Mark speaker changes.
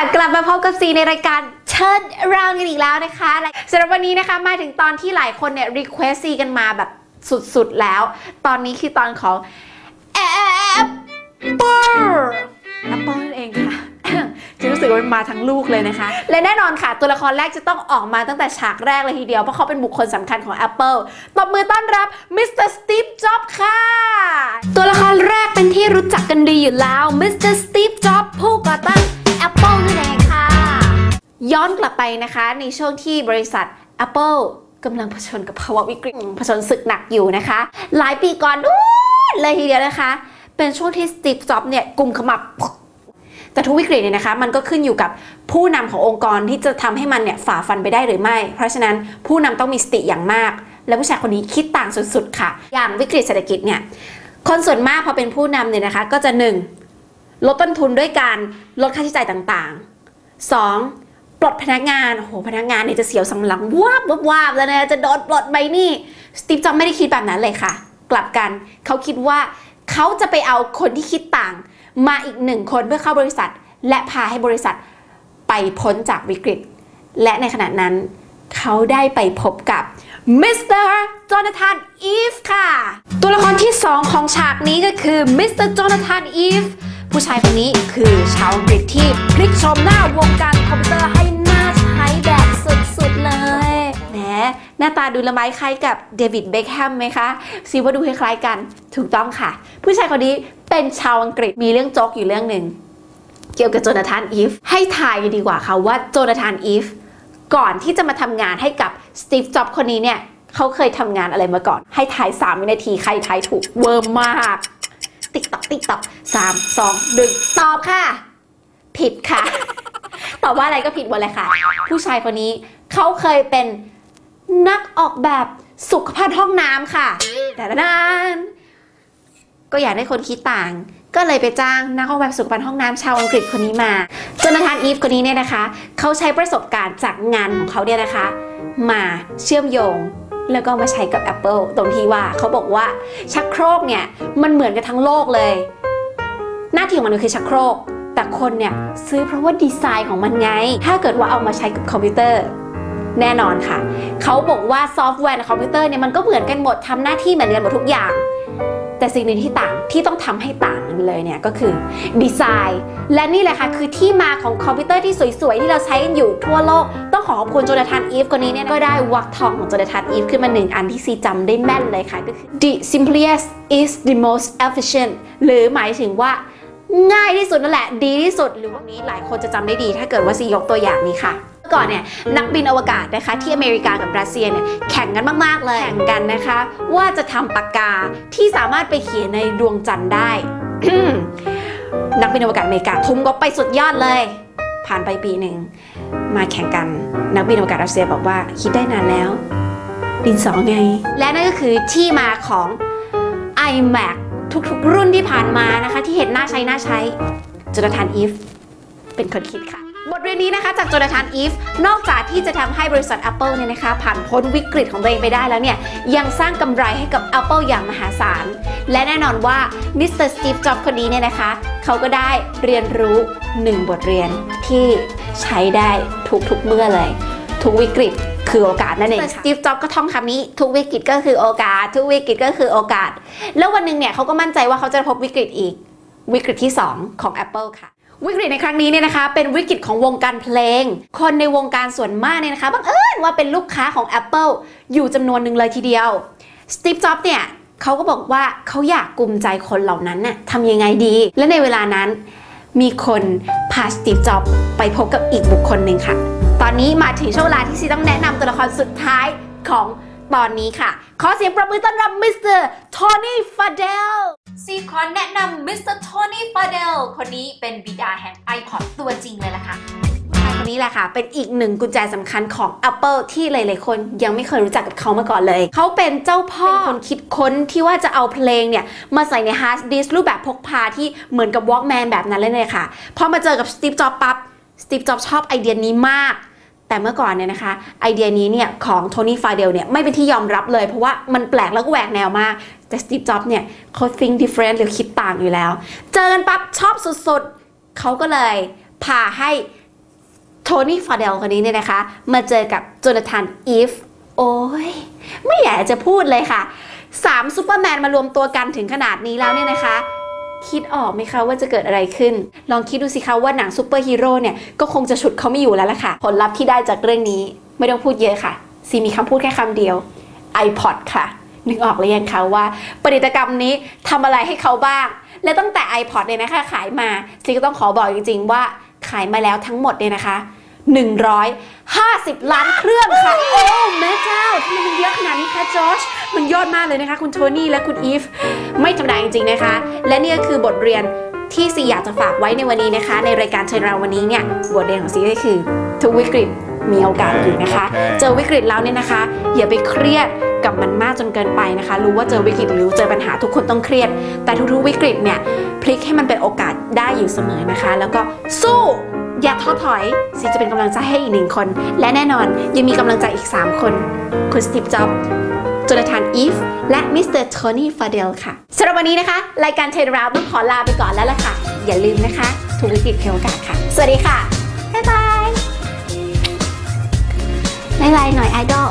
Speaker 1: สวัสดีค่ะกลับมาพบกับซีในรายการเชิญเรากันอีกแล้วนะคะสำหรับวันนี้นะคะมาถึงตอนที่หลายคนเนี่ยรีเควสซีกันมาแบบสุดๆแล้ว ตอนนี้คือตอนของแอปเปิลแอปเปิลนั่นเองค่ะจะรู้สึกว่ามันมาทั้งลูกเลยนะคะ และแน่นอนค่ะ ตัวละครแรกจะต้องออกมาตั้งแต่ฉากแรกเลยทีเดียว เพราะเขาเป็นบุคคลสำคัญของ Apple ตบมือต้อนรับมิสเตอร์สตีฟจ็อบค่ะ ตัวละครแรกเป็นที่รู้จักกันดีอยู่แล้วมิสเตอร์สตีฟจ็อบผู้ก่อตั้ง Apple นั่นเองค่ะ ย้อนกลับไปนะคะในช่วงที่บริษัท Apple กำลังเผชิญกับภาวะวิกฤตเผชิญศึกหนักอยู่นะคะ หลายปีก่อนนู้นเลยทีเดียวนะคะ เป็นช่วงที่สตีฟจ็อบเนี่ยกุมขมับแต่ทุกวิกฤตเนี่ยนะคะมันก็ขึ้นอยู่กับผู้นำขององค์กรที่จะทำให้มันเนี่ยฝ่าฟันไปได้หรือไม่ เพราะฉะนั้นผู้นำต้องมีสติอย่างมาก และผู้ชายคนนี้คิดต่างสุดๆค่ะ อย่างวิกฤตเศรษฐกิจเนี่ยคนส่วนมากพอเป็นผู้นำเนี่ยนะคะ ก็จะหนึ่ง ลดต้นทุนด้วยการลดค่าใช้จ่ายต่างๆ 2. ปลดพนักงานโอ้โหพนักงานเนี่ยจะเสียวสันหลังวาบวาบวาบแล้วนะจะโดนปลดใบนี่สตีฟจ็อบไม่ได้คิดแบบนั้นเลยค่ะ กลับกันเขาคิดว่าเขาจะไปเอาคนที่คิดต่าง มาอีกหนึ่งคนเพื่อเข้าบริษัท และพาให้บริษัทไปพ้นจากวิกฤต และในขณะนั้นเขาได้ไปพบกับมิสเตอร์จอนาธานอีฟค่ะ ตัวละครที่ 2 ของฉากนี้ก็คือมิสเตอร์จอนาธานอีฟ ผู้ชายคนนี้คือชาวอังกฤษที่พลิกโฉมหน้าวงการคอมพิวเตอร์ให้น่าใช้แบบสุดๆเลยแหมหน้าตาดูละไม้คล้ายกับเดวิดเบคแฮมไหมคะซีว่าดูคล้ายๆกันถูกต้องค่ะ ผู้ชายคนนี้เป็นชาวอังกฤษมีเรื่องโจ๊กอยู่เรื่องหนึ่งเกี่ยวกับโจนาธานอีฟให้ทายกันดีกว่าค่ะว่าโจนาธานอีฟก่อนที่จะมาทำงานให้กับสตีฟจ็อบคนนี้เนี่ยเขาเคยทำงานอะไรมาก่อน ให้ทาย3วินาทีใครทายถูกเวอร์มาก ติ๊กตอกติ๊กตอกสามสองหนึ่งตอบค่ะ ผิดค่ะ ตอบว่าอะไรก็ผิดหมดเลยค่ะ ผู้ชายคนนี้เขาเคยเป็นนักออกแบบสุขภัณฑ์ห้องน้ำค่ะ แต่ละนานก็อยากได้คนคิดต่าง ก็เลยไปจ้างนักออกแบบสุขภัณฑ์ห้องน้ำชาวอังกฤษคนนี้มาจนนาธานอีฟคนนี้เนี่ยนะคะ เขาใช้ประสบการณ์จากงานของเขาเนี่ยนะคะ มาเชื่อมโยง แล้วก็มาใช้กับ Apple ตรงที่ว่าเขาบอกว่าชักโครกเนี่ยมันเหมือนกันทั้งโลกเลย หน้าที่ของมันคือชักโครก แต่คนเนี่ยซื้อเพราะว่าดีไซน์ของมันไง ถ้าเกิดว่าเอามาใช้กับคอมพิวเตอร์แน่นอนค่ะ เขาบอกว่าซอฟต์แวร์ในคอมพิวเตอร์เนี่ยมันก็เหมือนกันหมดทำหน้าที่เหมือนกันหมดทุกอย่าง แต่สิ่งหนึ่งที่ต่างที่ต้องทำให้ต่างกันเลยเนี่ยก็คือดีไซน์และนี่แหละค่ะคือที่มาของคอมพิวเตอร์ที่สวยๆ ที่เราใช้กันอยู่ทั่วโลก ต้องขอขอบคุณโจนาธานอีฟคนนี้เนี่ยก็ได้วักทองของโจนาธานอีฟขึ้นมาหนึ่งอันที่ซีจำได้แม่นเลยค่ะก็คือ the simplest is the most efficient หรือหมายถึงว่าง่ายที่สุดนั่นแหละ ดีที่สุดหรือว่านี้หลายคนจะจำได้ดี ถ้าเกิดว่าซียกตัวอย่างนี้ค่ะ ก่อนเนี่ยนักบินอวกาศนะคะที่อเมริกากับรัสเซียเนี่ยแข่งกันมากๆเลยแข่งกันนะคะ ว่าจะทำปากกาที่สามารถไปเขียนในดวงจันทร์ได้ นักบินอวกาศอเมริกาทุ่มก็ไปสุดยอดเลย ผ่านไปปีหนึ่งมาแข่งกันนักบินอวกาศรัสเซียบอกว่าคิดได้นานแล้วดินสอไง และนั่นก็คือที่มาของ iMac ทุกๆ รุ่นที่ผ่านมานะคะ ที่เห็นหน้าใช้หน้าใช้โจนาธานอีฟเป็นคนคิดค่ะบ ทเรียนนี้นะคะจากโจนาธานอีฟ นอกจากที่จะทำให้บริษัท Apple เนี่ยนะคะ ผ่านพ้นวิกฤตของตัวเองไปได้แล้วเนี่ย ยังสร้างกำไรให้กับ Apple อย่างมหาศาล และแน่นอนว่ามิสเตอร์สตีฟจ็อบคนนี้เนี่ยนะคะ เขาก็ได้เรียนรู้หนึ่งบทเรียนที่ใช้ได้ทุกๆเมื่อเลย ทุกวิกฤตคือโอกาสนั่นเองสตีฟ จ็อบก็ท่องคำนี้ ทุกวิกฤตก็คือโอกาส ทุกวิกฤตก็คือโอกาส แล้ววันหนึ่งเนี่ยเขาก็มั่นใจว่าเขาจะพบวิกฤตอีก วิกฤตที่ 2 ของ Apple ค่ะ วิกฤตในครั้งนี้เนี่ยนะคะเป็นวิกฤตของวงการเพลง คนในวงการส่วนมากเนี่ยนะคะบังเอิญว่าเป็นลูกค้าของ Apple อยู่จำนวนหนึ่งเลยทีเดียวสตีฟจ็อบเนี่ยเขาก็บอกว่าเขาอยากกลุ่มใจคนเหล่านั้นน่ะทำยังไงดี และในเวลานั้นมีคนพาสตีฟจ็อบไปพบกับอีกบุคคลหนึ่งค่ะ ตอนนี้มาถึงช่วงเวลาที่ซีต้องแนะนำตัวละครสุดท้ายของตอนนี้ค่ะ ขอเสียงประมือต้อนรับมิสเตอร์โทนี่ฟาเดล ซีขอแนะนำมิสเตอร์โทนี่ฟาเดลคนนี้เป็นบิดาแห่ง iPod ตัวจริงเลยล่ะค่ะผู้ชายคนนี้แหละค่ะ เป็นอีกหนึ่งกุญแจสำคัญของ Apple ที่หลาย ๆ คนยังไม่เคยรู้จักกับเขามาก่อนเลย เขาเป็นเจ้าพ่อ เป็นคนคิดค้นที่ว่าจะเอาเพลงเนี่ย มาใส่ในฮาร์ดดิสก์รูปแบบพกพาที่เหมือนกับ Walkman แบบนั้นเลยค่ะ พอมาเจอกับสตีฟจ็อบปั๊บสตีฟจ็อบชอบไอเดียนี้มาก แต่เมื่อก่อนเนี่ยนะคะไอเดียนี้เนี่ยของโทนี่ฟาเดลเนี่ยไม่เป็นที่ยอมรับเลย เพราะว่ามันแปลกแล้วก็แหวกแนวมาก แต่สตีฟจ็อบเนี่ยเขา think different หรือคิดต่างอยู่แล้ว เจอกันปั๊บชอบสุดๆ เขาก็เลยพาให้โทนี่ฟาเดลคนนี้เนี่ยนะคะ มาเจอกับโจนาธานอีฟโอ้ยไม่อยากจะพูดเลยค่ะสามซูเปอร์แมนมารวมตัวกันถึงขนาดนี้แล้วเนี่ยนะคะ คิดออกไหมคะว่าจะเกิดอะไรขึ้น ลองคิดดูสิคะว่าหนังซูเปอร์ฮีโร่เนี่ยก็คงจะฉุดเขาไม่อยู่แล้วล่ะค่ะ ผลลัพธ์ที่ได้จากเรื่องนี้ไม่ต้องพูดเยอะค่ะ ซีมีคำพูดแค่คำเดียว iPod ค่ะ นึกออกหรือยังคะว่าผลิกรรมนี้ทำอะไรให้เขาบ้าง และตั้งแต่ iPod เนี่ยนะคะขายมาซีก็ต้องขอบอกจริง ๆ ว่าขายมาแล้วทั้งหมดเนี่ยนะคะ 150 ล้านเครื่องค่ะ โอ้แม่เจ้าทำไมมันเยอะขนาดนี้คะจอชมันยอดมากเลยนะคะ คุณโทนี่และคุณอีฟ ไม่ธรรมดาจริงๆนะคะ และนี่ก็คือบทเรียนที่ซีอยากจะฝากไว้ในวันนี้นะคะ ในรายการเชิญเราวันนี้เนี่ยบทเรียนของซีก็คือทุกวิกฤตมีโอกาสอยู่นะคะ
Speaker 2: โอเค
Speaker 1: เจอวิกฤตแล้วเนี่ยนะคะ อย่าไปเครียดกับมันมากจนเกินไปนะคะ รู้ว่าเจอวิกฤตหรือเจอปัญหาทุกคนต้องเครียด แต่ทุกๆวิกฤตเนี่ยพลิกให้มันเป็นโอกาสได้อยู่เสมอนะคะ แล้วก็สู้ อย่าท้อถอยซีจะเป็นกำลังใจให้อีกหนึ่งคน และแน่นอนยังมีกำลังใจอีก 3 คน คุณสตีฟจ็อบส์โจนาธานอีฟ และมิสเตอร์โทนี่ฟาเดลค่ะสำหรับวันนี้นะคะ รายการเทรนราวต้องขอลาไปก่อนแล้วล่ะค่ะ อย่าลืมนะคะทุกวิกฤตคือโอกาสค่ะ สวัสดีค่ะ บ๊ายบาย บ๊ายบายหน่อยไอดอล